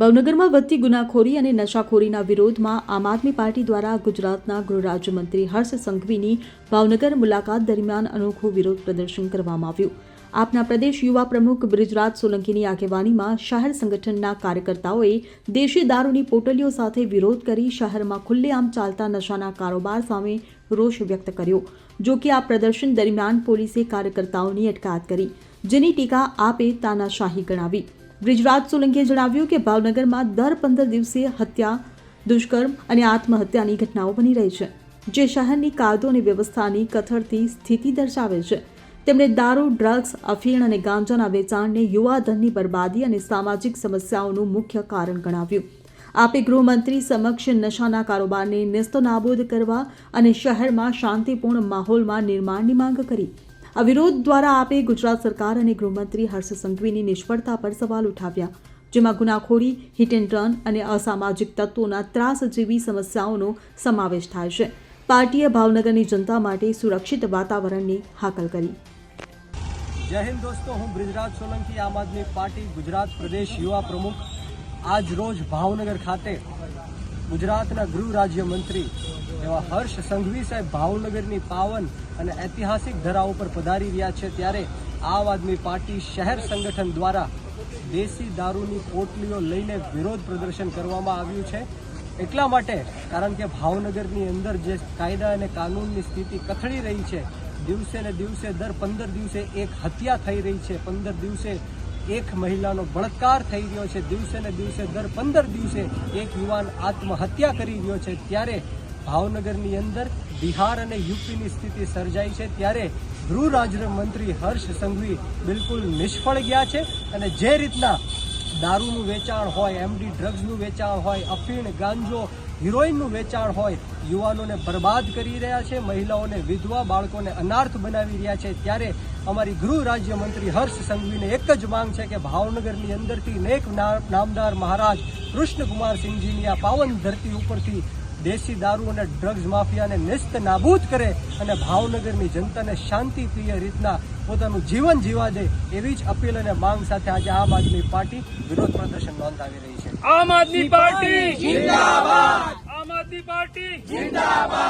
ભાવનગરમાં વધતી ગુનાખોરી અને નશાખોરીના વિરોધમાં આમ આદમી પાર્ટી દ્વારા ગુજરાતના ગૃહ રાજ્યમંત્રી હર્ષ સંઘવીની ભાવનગર મુલાકાત દરમિયાન અનોખું વિરોધ પ્રદર્શન કરવામાં આવ્યું. આપના પ્રદેશ યુવા પ્રમુખ બ્રિજરાજ સોલંકીની આગેવાનીમાં શહેર સંગઠનના કાર્યકર્તાઓએ દેશી દારૂની પોટલીઓ સાથે વિરોધ કરી શહેરમાં ખુલ્લેઆમ ચાલતા નશાના કારોબાર સામે રોષ વ્યક્ત કર્યો, જો કે આ પ્રદર્શન દરમિયાન પોલીસે કાર્યકર્તાઓની અટકાયત કરી, જેની ટીકા આપે તાનાશાહી ગણાવી. બ્રિજરાજ સોલંકીએ જણાવ્યું કે ભાવનગરમાં દર પંદર દિવસે હત્યા, દુષ્કર્મ અને આત્મહત્યાની ઘટનાઓ બની રહી છે, જે શહેરની કાયદો અને વ્યવસ્થાની કથળતી સ્થિતિ દર્શાવે છે. તેમણે દારૂ, ડ્રગ્સ, અફીણ અને ગાંજાના વેચાણને યુવાધનની બરબાદી અને સામાજિક સમસ્યાઓનું મુખ્ય કારણ ગણાવ્યું. આપે ગૃહમંત્રી સમક્ષ નશાના કારોબારને નેસ્તનાબૂદ કરવા અને શહેરમાં શાંતિપૂર્ણ માહોલમાં નિર્માણની માંગ કરી. આ વિરોધ દ્વારા આપે ગુજરાત સરકાર અને ગૃહમંત્રી હર્ષ સંઘવીની નિષ્ફળતા પર સવાલ ઉઠાવ્યા. જેમાં ગુનાખોરી હિટ એન્ડ રન અને અસામાજિક તત્વોના ત્રાસ જેવી સમસ્યાઓનો સમાવેશ થાય છે. પાર્ટીએ ભાવનગરની જનતા માટે સુરક્ષિત વાતાવરણની હાકલ કરી. જય હિન્દ દોસ્તો, હું બ્રિજરાજ સોલંકી, આમ આદમી પાર્ટી, ગુજરાત પ્રદેશ યુવા પ્રમુખ. આજ રોજ ભાવનગર ખાતે ગુજરાતના ગૃહ રાજ્ય મંત્રી એવા હર્ષ સંઘવી સાહેબ ભાવનગરની પાવન અને ઐતિહાસિક ધરાઓ પર પધારી રહ્યા છે ત્યારે આમ આદમી પાર્ટી શહેર સંગઠન દ્વારા દેશી દારૂની પોટલીઓ લઈને વિરોધ પ્રદર્શન કરવામાં આવ્યું છે. એટલા માટે, કારણ કે ભાવનગરની અંદર જે કાયદા અને કાનૂનની સ્થિતિ કથળી રહી છે, દિવસે ને દિવસે દર પંદર દિવસે એક હત્યા થઈ રહી છે. પંદર દિવસે એક મહિલાનો બળાત્કાર થઈ રહ્યો છે. દિવસે ને દિવસે દર પંદર દિવસે એક યુવાન આત્મહત્યા કરી રહ્યો છે. ત્યારે ભાવનગરની અંદર બિહાર અને યુપીની સ્થિતિ સર્જાઈ છે ત્યારે ગૃહ રાજ્ય મંત્રી હર્ષ સંઘવી બિલકુલ નિષ્ફળ ગયા છે અને જે રીતના દારૂનું વેચાણ હોય એમડી ડ્રગ્સનું વેચાણ હોય, અફીણ ગાંજો, હિરોઈનનું વેચાણ હોય, યુવાનોને બરબાદ કરી રહ્યા છે, મહિલાઓને વિધવા, બાળકોને અનાર્થ બનાવી રહ્યા છે, ત્યારે અમારી ગૃહ રાજ્યમંત્રી હર્ષ સંઘવીને એક જ માંગ છે કે ભાવનગરની અંદરથી નેક નામદાર મહારાજ કૃષ્ણકુમાર સિંહજીની આ પાવન ધરતી ઉપરથી દેશી દારૂ અને ડ્રગ્સ માફિયાને નેસ્ત નાબૂદ કરે અને ભાવનગરની જનતાને શાંતિપ્રિય રીતના પોતાનું જીવન જીવા દે એવી જ અપીલ અને માંગ સાથે આજે આમ આદમી પાર્ટી વિરોધ પ્રદર્શન નોંધાવી રહી છે. આમ આદમી પાર્ટી જિંદાબાદ. આમ આદમી પાર્ટી જિંદાબાદ.